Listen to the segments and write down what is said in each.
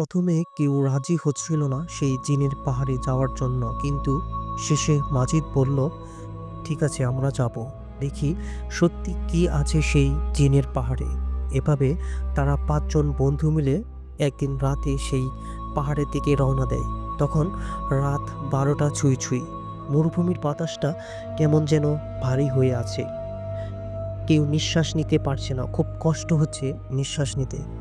প্রথমে কেউ রাজি হচ্ছিল না সেই জিনের পাহাড়ে যাওয়ার জন্য, কিন্তু শেষে মাজিদ বলল, ঠিক আছে, আমরা যাব। দেখি সত্যি কি আছে সেই জিনের পাহাড়ে। এভাবে তারা পাঁচজন বন্ধু মিলে একদিন রাতে সেই পাহাড়ের দিকে রওনা দেয়। তখন রাত বারোটা ছুঁই ছুঁই। মরুভূমির বাতাসটা কেমন যেন ভারী হয়ে আছে। কেউ নিঃশ্বাস নিতে পারছে না। খুব কষ্ট হচ্ছে নিঃশ্বাস নিতে।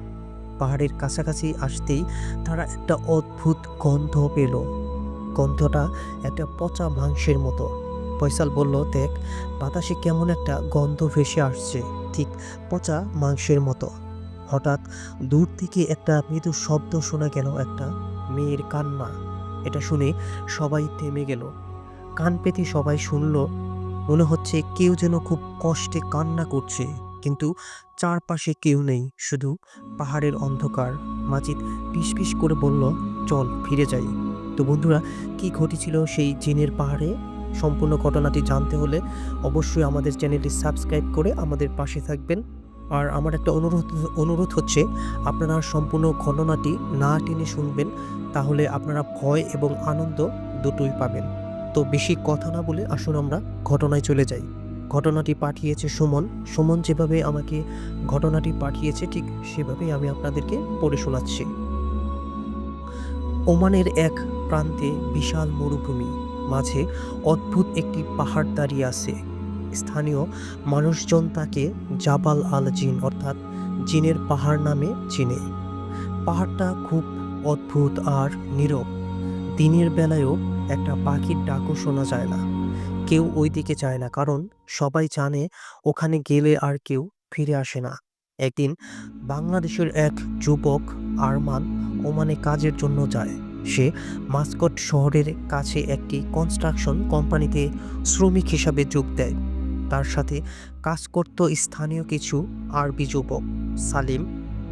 পাহাড়ের কাছাকাছি আসতেই তারা একটা অদ্ভুত গন্ধ পেল। গন্ধটা একটা পচা মাংসের মতো। ফয়সাল বলল, দেখ, বাতাসে কেমন একটা গন্ধ ভেসে আসছে, ঠিক পচা মাংসের মতো। হঠাৎ দূর থেকে একটা মৃদু শব্দ শোনা গেল, একটা মেয়ের কান্না। এটা শুনে সবাই থেমে গেল। কান পেতে সবাই শুনল, মনে হচ্ছে কেউ যেন খুব কষ্টে কান্না করছে। কিন্তু চারপাশে কেউ নেই, শুধু পাহাড়ের অন্ধকার। মাজিদ পিস করে বলল, চল, ফিরে যাই। তো বন্ধুরা, কি ঘটেছিল সেই জিনের পাহাড়ে? সম্পূর্ণ ঘটনাটি জানতে হলে অবশ্যই আমাদের চ্যানেলটি সাবস্ক্রাইব করে আমাদের পাশে থাকবেন। আর আমার একটা অনুরোধ অনুরোধ হচ্ছে, আপনারা সম্পূর্ণ ঘটনাটি না টেনে শুনবেন, তাহলে আপনারা ভয় এবং আনন্দ দুটোই পাবেন। তো বেশি কথা না বলে আসুন আমরা ঘটনায় চলে যাই। ঘটনাটি পাঠিয়েছে সুমন। সুমন যেভাবে আমাকে ঘটনাটি পাঠিয়েছে, ঠিক সেভাবেই আমি আপনাদেরকে পড়ে শোনাচ্ছি। ওমানের এক প্রান্তে বিশাল মরুভূমি, মাঝে অদ্ভুত একটি পাহাড় দাঁড়িয়ে আছে। স্থানীয় মানুষজন তাকে জাবাল আল জিন অর্থাৎ জিনের পাহাড় নামে চিনে। পাহাড়টা খুব অদ্ভুত আর নীরব। দিনের বেলায়ও একটা পাখির ডাকও শোনা যায় না। কেউ ওই দিকে যায় না। কারণ সবাই জানে ওখানে গেলে আর কেউ ফিরে আসে না। একদিন বাংলাদেশের এক যুবক আরমান ওমানে কাজের জন্য যায়। সে মাস্কট শহরের কাছে একটি কনস্ট্রাকশন কোম্পানিতে শ্রমিক হিসাবে যোগ দেয়। তার সাথে কাজ করত স্থানীয় কিছু আরবি যুবক সালিম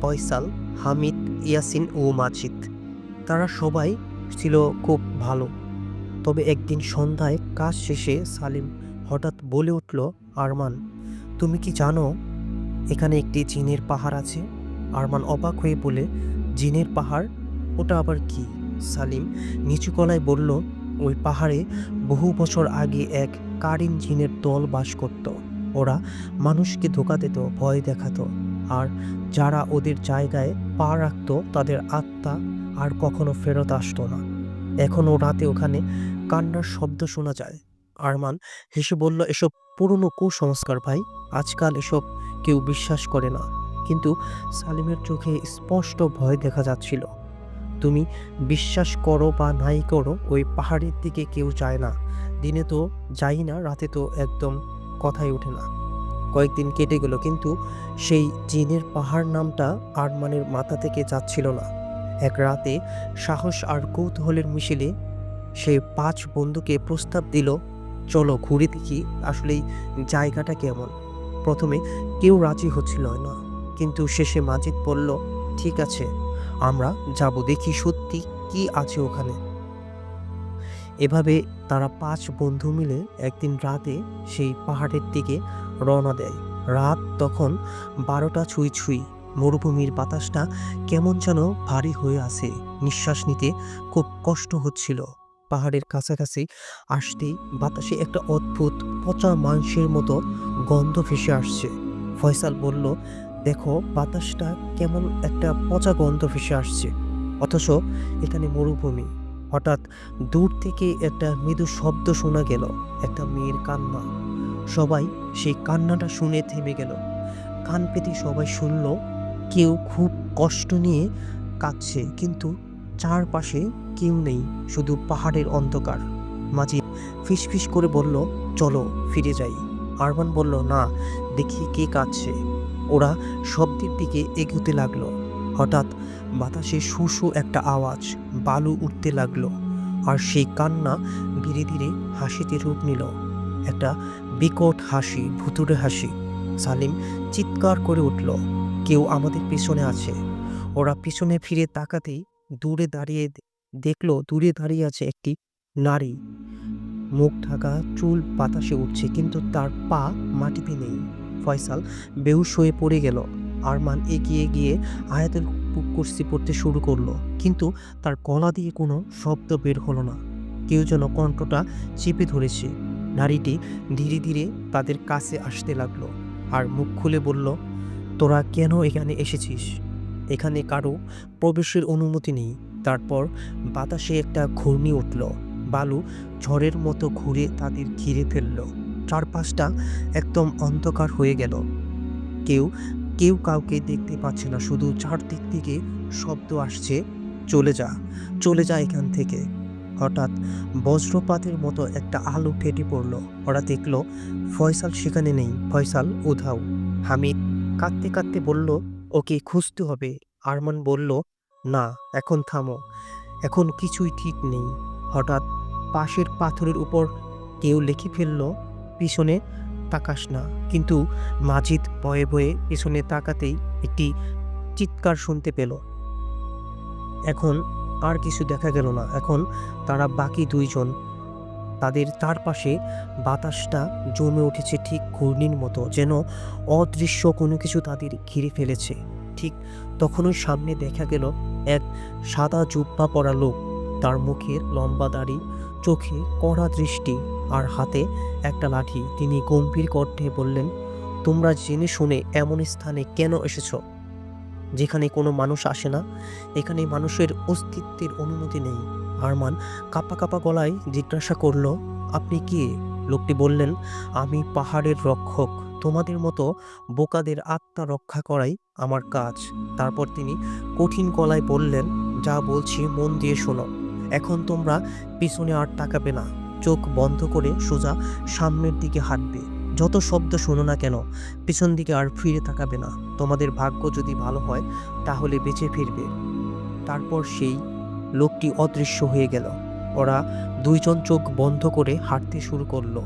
পয়সাল হামিদ, ইয়াসিন ও মাজিদ। তারা সবাই ছিল খুব ভালো। তবে একদিন সন্ধ্যায় কাজ শেষে সালিম হঠাৎ বলে উঠল, আরমান, তুমি কি জানো, এখানে একটি জিনের পাহাড় আছে? আরমান অবাক হয়ে বলে, জিনের পাহাড়? ওটা আবার কি? সালিম নিচু গলায় বলল, ওই পাহাড়ে বহু বছর আগে এক কারিন জিনের দল বাস করত। ওরা মানুষকে ধোকা দিত, ভয় দেখাতো। আর যারা ওদের জায়গায় পা রাখতো, তাদের আত্মা আর কখনো ফেরত আসতো না। এখনও রাতে ওখানে কান্নার শব্দ শোনা যায়। আরমান হেসে বলল, এসব পুরনো কুসংস্কার ভাই, আজকাল এসব কেউ বিশ্বাস করে না। কিন্তু সালিমের চোখে স্পষ্ট ভয় দেখা যাচ্ছিল। তুমি বিশ্বাস করো বা নাই করো, ওই পাহাড়ের দিকে কেউ যায় না। দিনে তো যাই না, রাতে তো একদম কথাই ওঠে না। কয়েকদিন কেটে গেল, কিন্তু সেই জিনের পাহাড় নামটা আরমানের মাথা থেকে যাচ্ছিল না। এক রাতে সাহস আর কৌতূহলের মিছিলে সে পাঁচ বন্ধুকে প্রস্তাব দিল, চলো ঘুরে দেখি আসলে জায়গাটা কেমন। প্রথমে কেউ রাজি হচ্ছিল না, কিন্তু শেষে মাজিদ বলল, ঠিক আছে, আমরা যাব দেখি সত্যি কি আছে ওখানে। এভাবে তারা পাঁচ বন্ধু মিলে একদিন রাতে সেই পাহাড়ের দিকে রওনা দেয়। রাত তখন বারোটা ছুঁই ছুঁই, মরুভূমির বাতাসটা কেমন যেন ভারী হয়ে আছে। নিঃশ্বাস নিতে খুব কষ্ট হচ্ছিল। পাহাড়ের কাছাকাছি আসতেই বাতাসে একটা অদ্ভুত পচা মাংসের মতো গন্ধ ভেসে আসছে। ফয়সাল বলল, দেখো, বাতাসটা কেমন একটা পচা গন্ধ ভেসে আসছে। অথচ এখানে মরুভূমি। হঠাৎ দূর থেকে একটা মৃদু শব্দ শোনা গেল, একটা মেয়ের কান্না। সবাই সেই কান্নাটা শুনে থেমে গেল। কান পেতে সবাই শুনল, কেউ খুব কষ্ট নিয়ে কাঁদছে, কিন্তু চারপাশে কেউ নেই, শুধু পাহাড়ের অন্ধকার। মাঝি ফিসফিস করে বলল, চলো ফিরে যাই। আরমান বলল, না, দেখি কে কাঁদছে। ওরা শব্দের দিকে এগোতে লাগল। হঠাৎ বাতাসে শুশু একটা আওয়াজ, বালু উঠতে লাগল, আর সেই কান্না ধীরে ধীরে হাসিতে রূপ নিল। একটা বিকট হাসি ভুতুরে হাসি। সালিম চিৎকার করে উঠল, কেউ আমাদের পিছনে আছে। ওরা পিছনে ফিরে তাকাতেই দূরে দাঁড়িয়ে দেখল দূরে দাঁড়িয়ে আছে একটি নারী। মুখ ঢাকা, চুল বাতাসে উঠছে কিন্তু তার পা মাটিতে নেই। ফয়সাল বেহুশ হয়ে পড়ে গেল। আরমান এগিয়ে গিয়ে আয়াতুল বুক কুর্সি পড়তে শুরু করল, কিন্তু তার গলা দিয়ে কোনো শব্দ বের হলো না। কেউ যেন কণ্ঠটা চেপে ধরেছে। নারীটি ধীরে ধীরে তাদের কাছে আসতে লাগল আর মুখ খুলে বলল, তোরা কেন এখানে এসেছিস? এখানে কারও প্রবেশের অনুমতি নেই। তারপর বাতাসে একটা ঘূর্ণি উঠল। বালু ঝড়ের মতো ঘুরে তাদের ঘিরে ফেলল। চারপাশটা একদম অন্ধকার হয়ে গেল। কেউ কেউ কাউকে দেখতে পাচ্ছে না। শুধু চারদিক থেকে শব্দ আসছে, চলে যা চলে যা এখান থেকে। হঠাৎ বজ্রপাতের মতো একটা আলো ফেটে পড়ল। ওরা দেখল, ফয়সাল সেখানে নেই। ফয়সাল উধাও। হামিদ কাঁদতে কাঁদতে বলল, ওকে খুঁজতে হবে। আরমান বলল, না, এখন থামো। এখন কিছুই ঠিক নেই। হঠাৎ পাশের পাথরের উপর কেউ লিখে ফেলল, পিছনে তাকাস না। কিন্তু মাজিদ ভয়ে ভয়ে পিছনে তাকাতেই একটি চিৎকার শুনতে পেল। এখন আর কিছু দেখা গেল না। এখন তারা বাকি দুইজন। তাদের তার পাশে বাতাসটা জমে উঠেছে ঠিক ঘূর্ণির মতো, যেন অদৃশ্য কোনো কিছু তাদের ঘিরে ফেলেছে। ঠিক তখনই সামনে দেখা গেল এক সাদা জুব্বা পরা লোক। তার মুখের লম্বা দাড়ি, চোখে কড়া দৃষ্টি আর হাতে একটা লাঠি। তিনি গম্ভীর কণ্ঠে বললেন, তোমরা জেনে শুনে এমন স্থানে কেন এসেছ? যেখানে কোনো মানুষ আসে না, এখানে মানুষের অস্তিত্বের অনুমতি নেই। আরমান কাপা কাপা গলায় জিজ্ঞাসা করল, আপনি কে? লোকটি বললেন, আমি পাহাড়ের রক্ষক। তোমাদের মতো বোকাদের আত্মা রক্ষা করাই আমার কাজ। তারপর তিনি কঠিন গলায় বললেন, যা বলছি মন দিয়ে শোনো। এখন তোমরা পিছনে আর তাকাবে না। চোখ বন্ধ করে সোজা সামনের দিকে হাঁটবে। যত শব্দ শোনো না কেন, পিছন দিকে আর ফিরে তাকাবে না। তোমাদের ভাগ্য যদি ভালো হয়, তাহলে বেঁচে ফিরবে। তারপর সেই লোকটি অদৃশ্য হয়ে গেল। ওরা দুইজন চোখ বন্ধ করে হাঁটতে শুরু করল।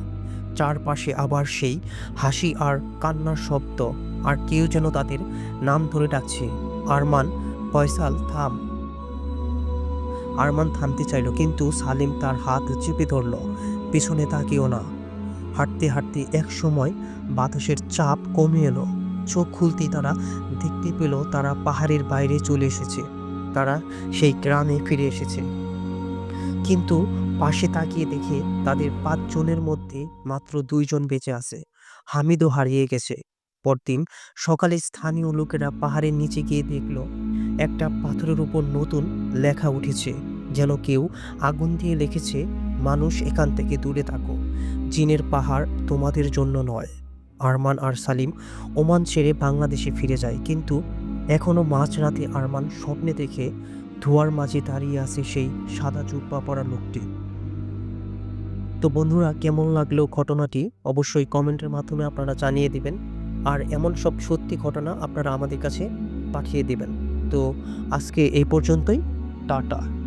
চারপাশে আবার সেই হাসি আর কান্নার শব্দ। আর কেউ যেন তাদের নাম ধরে ডাকছে। আরমান, ফয়সাল, থাম। আরমান থামতে চাইল, কিন্তু সালিম তার হাত চেপে ধরল। পিছনে তাকিও না। হাঁটতে হাঁটতে এক সময় বাতাসের চাপ কমে এলো। চোখ খুলতেই তারা দেখতে পেল, তারা পাহাড়ের বাইরে চলে এসেছে। তারা সেই গ্রামে ফিরে এসেছে। কিন্তু পাশে তাকিয়ে দেখে তাদের পাঁচজনের মধ্যে মাত্র দুইজন বেঁচে আছে। হামিদও হারিয়ে গেছে। পরদিন সকালে স্থানীয় লোকেরা পাহাড়ের নিচে গিয়ে দেখল, একটা পাথরের উপর নতুন লেখা উঠেছে, যেন কেউ আগুন দিয়ে লিখেছে, মানুষ এখান থেকে দূরে থাকো। জিনের পাহাড় তোমাদের জন্য নয়। আরমান আর সালিম ওমান ছেড়ে বাংলাদেশে ফিরে যায়, কিন্তু এখনও মাঝরাতে আরমান স্বপ্নে দেখে ধোয়ার মাঝে দাঁড়িয়ে আছে সেই সাদা চুপ্পা পরা লোকটি। তো বন্ধুরা, কেমন লাগল ঘটনাটি? অবশ্যই কমেন্টের মাধ্যমে আপনারা জানিয়ে দিবেন। আর এমন সব সত্যি ঘটনা আপনারা আমাদের কাছে পাঠিয়ে দিবেন। তো আজকে এই পর্যন্তই। টাটা।